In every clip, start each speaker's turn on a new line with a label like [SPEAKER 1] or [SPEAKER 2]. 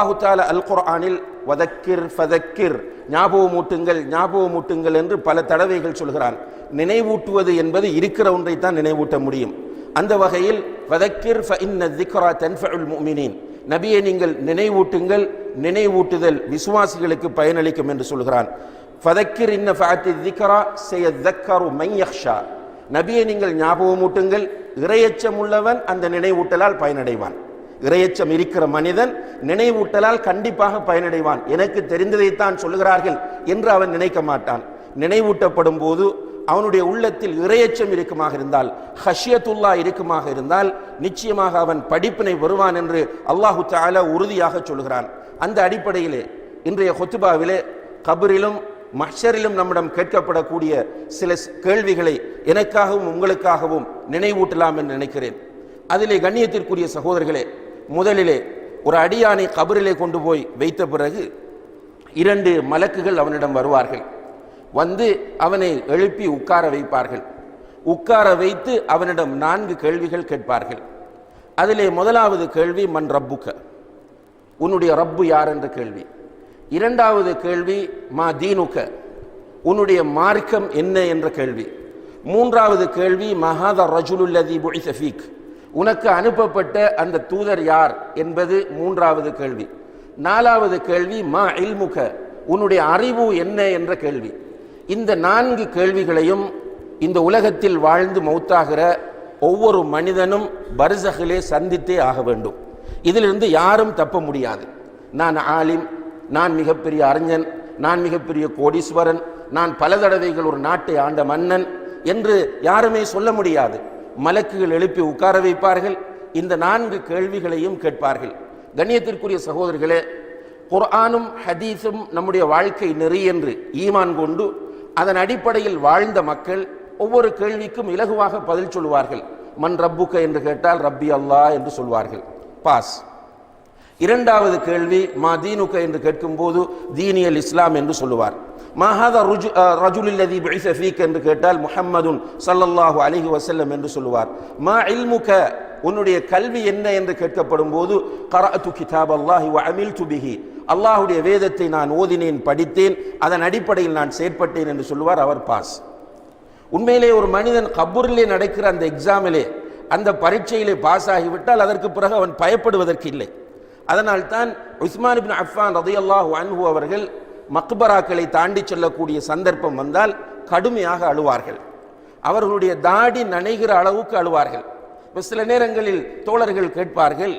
[SPEAKER 1] அல்லாஹுத்தால அல் குர்ஆனில் வதக்கிர் ஃபதக்கிர். ஞாபகமூட்டுங்கள் ஞாபகமூட்டுங்கள் என்று பல தடவைகள் சொல்கிறான். நினைவூட்டுவது என்பது இருக்கிற ஒன்றை தான் நினைவூட்ட முடியும். அந்த வகையில் வதக்கிர் ஃப இன்ன திக்ரா தன்ஃபுல் முஃமினீன். நபியை நீங்கள் நினைவூட்டுங்கள் நினைவூட்டுதல் விசுவாசிகளுக்கு பயனளிக்கும் என்று சொல்கிறான். ஃபதக்கிர் இன்ன ஃபஅத்தி திக்ரா செய்ய மை யக்ஷா நபியை நீங்கள் ஞாபகமூட்டுங்கள் இரையச்சம் உள்ளவன் அந்த நினைவூட்டலால் பயனடைவான். இரையச்சம் இருக்கிற மனிதன் நினைவூட்டலால் கண்டிப்பாக பயனடைவான். எனக்கு தெரிந்ததைத்தான் சொல்லுகிறார்கள் என்று அவன் நினைக்க மாட்டான். நினைவூட்டப்படும் போது அவனுடைய உள்ளத்தில் இரையச்சம் இருக்குமாக இருந்தால் ஹஷியத்துல்லா இருக்குமாக இருந்தால் நிச்சயமாக அவன் படிப்பினை வருவான் என்று அல்லாஹு தாலா உறுதியாக சொல்கிறான் அந்த அடிப்படையிலே இன்றைய ஹொத்துபாவிலே கபரிலும் மஷரிலும் நம்மிடம் கேட்கப்படக்கூடிய சில கேள்விகளை எனக்காகவும் உங்களுக்காகவும் நினைவூட்டலாம் என்று நினைக்கிறேன். அதிலே கண்ணியத்திற்குரிய சகோதரர்களே முதலிலே ஒரு அடியானை கபரிலே கொண்டு போய் வைத்த பிறகு இரண்டு மலக்குகள் அவனிடம் வருவார்கள். வந்து அவனை எழுப்பி உட்கார வைப்பார்கள். உட்கார வைத்து அவனிடம் நான்கு கேள்விகள் கேட்பார்கள். அதிலே முதலாவது கேள்வி மண் ரப்புக்க? உன்னுடைய ரப்பு யார் என்ற கேள்வி. இரண்டாவது கேள்வி மா தீனுக்க? உன்னுடைய மார்க்கம் என்ன? என்ற கேள்வி. மூன்றாவது கேள்வி மகாத ரஜுலுல்லதி புஇசஃபீக் உனக்கு அனுப்பப்பட்ட அந்த தூதர் யார் என்பது மூன்றாவது கேள்வி. நாலாவது கேள்வி மா இல்முக? உன்னுடைய அறிவு என்ன என்ற கேள்வி. இந்த நான்கு கேள்விகளையும் இந்த உலகத்தில் வாழ்ந்து மௌத்தாகிற ஒவ்வொரு மனிதனும் பரிசகிலே சந்தித்தே ஆக வேண்டும். இதிலிருந்து யாரும் தப்ப முடியாது. நான் ஆலிம் நான் மிகப்பெரிய அறிஞன் நான் மிகப்பெரிய கோடீஸ்வரன் நான் பல தடவைகள் ஒரு நாட்டை ஆண்ட மன்னன் என்று யாருமே சொல்ல முடியாது. மலக்குகள் எழுப்பி உட்கார வைப்பார்கள். இந்த நான்கு கேள்விகளையும் கேட்பார்கள். கண்ணியத்திற்குரிய சகோதரர்களே குர்ஆனும் ஹதீஸும் நம்முடைய வாழ்க்கை நெறி என்று ஈமான் கொண்டு அதன் அடிப்படையில் வாழ்ந்த மக்கள் ஒவ்வொரு கேள்விக்கும் இலகுவாக பதில் சொல்வார்கள் மன் ரப்புக்க? என்று கேட்டால் ரப்பி அல்லாஹ் என்று சொல்வார்கள். பாஸ். இரண்டாவது கேள்வி மா தீனுக்க? என்று கேட்கும்போது தீனியல் இஸ்லாம் என்று சொல்லுவார். மஹாத ருஜு ரஜுலில்லதி பிஇஸ ஃபீக் என்று கேட்டால் முஹம்மதுன் சல்லல்லாஹு அலிஹி வசல்லம் என்று சொல்லுவார் மா இல்முக உன்னுடைய கல்வி என்ன என்று கேட்கப்படும் போது கரஅத்து கிதாப் அல்லாஹி வ அமில்து பிஹி வேதத்தை நான் ஓதினேன் படித்தேன் அதன் அடிப்படையில் நான் செயற்பட்டேன் என்று சொல்லுவார் அவர் பாஸ் உண்மையிலே ஒரு மனிதன் கபூரிலே நடக்கிற அந்த எக்ஸாமிலே அந்த பரீட்சையிலே பாஸ் ஆகிவிட்டால் அதற்கு பிறகு அவன் பயப்படுவதற்கு இல்லை அதனால் தான் உஸ்மான் பின் அஃபான் ரதியல்லாஹு அன்ஹு அவர்கள் மக்பராக்களை தாண்டி செல்லக்கூடிய சந்தர்ப்பம் வந்தால் கடுமையாக அழுவார்கள். அவர்களுடைய தாடி நனைகிற அளவுக்கு அழுவார்கள். இப்போ சில நேரங்களில் தோழர்கள் கேட்பார்கள்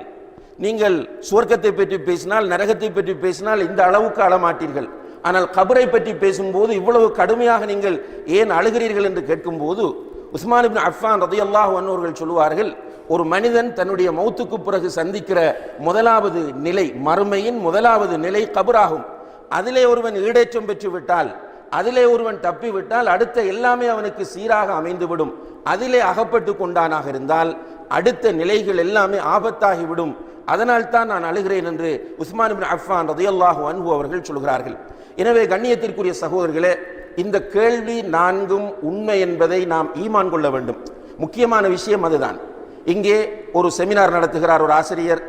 [SPEAKER 1] நீங்கள் சுவர்க்கத்தை பற்றி பேசினால் நரகத்தை பற்றி பேசினால் இந்த அளவுக்கு அழமாட்டீர்கள். ஆனால் கபரை பற்றி பேசும்போது இவ்வளவு கடுமையாக நீங்கள் ஏன் அழுகிறீர்கள்? என்று கேட்கும்போது உஸ்மான் இப்னு அஃபான் ரதையல்லாஹ் அன்னோர்கள் சொல்லுவார்கள் ஒரு மனிதன் தன்னுடைய மௌத்துக்கு பிறகு சந்திக்கிற முதலாவது நிலை மறுமையின் முதலாவது நிலை கபராகும். அதிலே ஒருவன் ஈடேற்றம் பெற்றுவிட்டால் அதிலே ஒருவன் தப்பிவிட்டால் அடுத்த எல்லாமே அவனுக்கு சீராக அமைந்துவிடும். அதிலே அகப்பட்டு கொண்டானாக இருந்தால் அடுத்த நிலைகள் எல்லாமே ஆபத்தாகிவிடும். அதனால் தான் நான் அழுகிறேன் என்று உஸ்மான் பின் அஃபான் ரதையல்லாஹு அன்பு அவர்கள் சொல்கிறார்கள். எனவே கண்ணியத்திற்குரிய சகோதரர்களே இந்த கேள்வி நான்கும் உண்மை என்பதை நாம் ஈமான் கொள்ள வேண்டும். முக்கியமான விஷயம் அதுதான். இங்கே ஒரு செமினார் நடத்துகிறார் ஒரு ஆசிரியர்.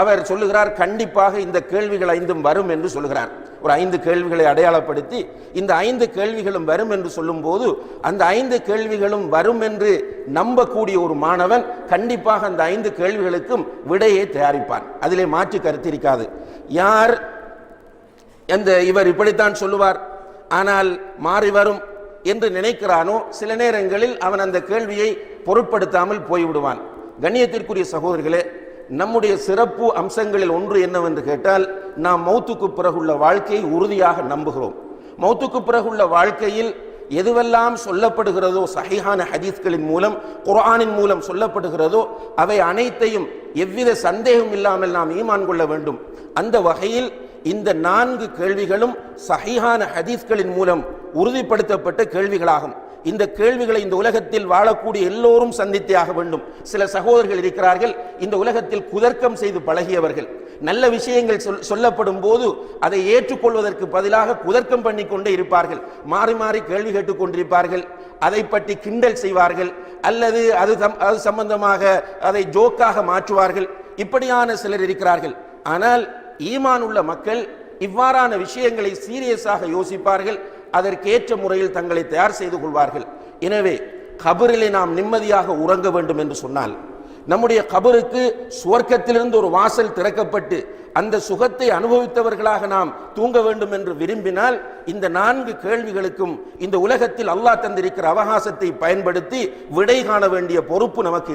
[SPEAKER 1] அவர் சொல்லுகிறார் கண்டிப்பாக இந்த கேள்விகள் ஐந்தும் வரும் என்று சொல்லுகிறார். ஒரு ஐந்து கேள்விகளை அடையாளப்படுத்தி இந்த ஐந்து கேள்விகளும் வரும் என்று சொல்லும்போது அந்த ஐந்து கேள்விகளும் வரும் என்று நம்பக்கூடிய ஒரு மாணவன் கண்டிப்பாக அந்த ஐந்து கேள்விகளுக்கும் விடையை தயாரிப்பான். அதிலே மாற்று கருத்து இருக்காது. யார் அந்த இவர் இப்படித்தான் சொல்லுவார் ஆனால் மாறி வரும் என்று நினைக்கிறானோ சில நேரங்களில் அவன் அந்த கேள்வியை பொருட்படுத்தாமல் போய்விடுவான். கண்ணியத்திற்குரிய சகோதரிகளே நம்முடைய சிறப்பு அம்சங்களில் ஒன்று என்னவென்று கேட்டால் நாம் மௌத்துக்கு பிறகுள்ள வாழ்க்கையை உறுதியாக நம்புகிறோம். மௌத்துக்கு பிறகுள்ள வாழ்க்கையில் எதுவெல்லாம் சொல்லப்படுகிறதோ சஹிஹான ஹதீஸ்களின் மூலம் குரானின் மூலம் சொல்லப்படுகிறதோ அவை அனைத்தையும் எவ்வித சந்தேகம் இல்லாமல் நாம் ஈமான் கொள்ள வேண்டும். அந்த வகையில் இந்த நான்கு கேள்விகளும் சஹிஹான ஹதீஸ்களின் மூலம் உறுதிப்படுத்தப்பட்ட கேள்விகளாகும். இந்த கேள்விகளை இந்த உலகத்தில் வாழக்கூடிய எல்லோரும் சந்தித்தே ஆக வேண்டும். சில சகோதரர்கள் இருக்கிறார்கள் இந்த உலகத்தில் குதர்க்கம் செய்து பழகியவர்கள். நல்ல விஷயங்கள் சொல் சொல்லப்படும் போது அதை ஏற்றுக்கொள்வதற்கு பதிலாக குதர்க்கம் பண்ணி கொண்டே இருப்பார்கள். மாறி மாறி கேள்வி கேட்டுக் கொண்டிருப்பார்கள். அதை பற்றி கிண்டல் செய்வார்கள். அல்லது அது அது சம்பந்தமாக அதை ஜோக்காக மாற்றுவார்கள். இப்படியான சிலர் இருக்கிறார்கள். ஆனால் ஈமான் உள்ள மக்கள் இவ்வாறான விஷயங்களை சீரியஸாக யோசிப்பார்கள். அதற்கேற்ற முறையில் தங்களை தயார் செய்து கொள்வார்கள். எனவே கபரிலே நாம் நிம்மதியாக உறங்க வேண்டும் என்று சொன்னால் நம்முடைய கபருக்கு சுவர்க்கத்திலிருந்து ஒரு வாசல் திறக்கப்பட்டு அந்த சுகத்தை அனுபவித்தவர்களாக நாம் தூங்க வேண்டும் என்று விரும்பினால் இந்த நான்கு கேள்விகளுக்கும் இந்த உலகத்தில் அல்லாஹ் தந்திருக்கிற அவகாசத்தை பயன்படுத்தி விடை காண வேண்டிய பொறுப்பு நமக்கு